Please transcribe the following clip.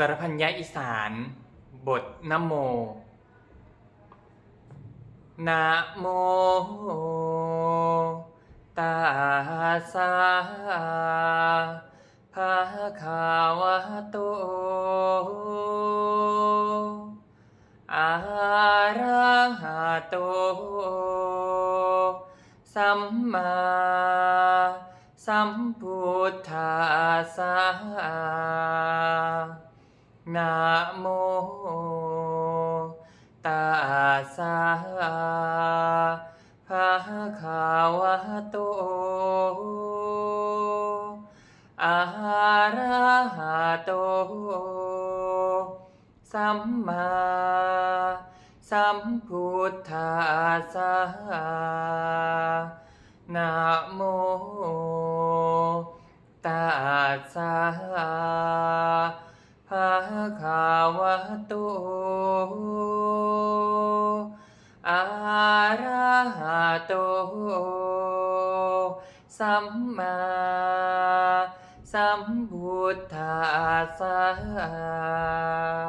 สารพันยะอีสาน บทนโม นะโมตัสสะภะคะวะโตอะระหะโต สัมมาสัมพุทธัสสะ นะโมตัสสะภะคะวะโตอะระหะโต สัมมาสัมพุทธัสสะนะโมตัสสะ ภาคาวะโตอาระหะโต สัมมาสัมพุทธัสสะ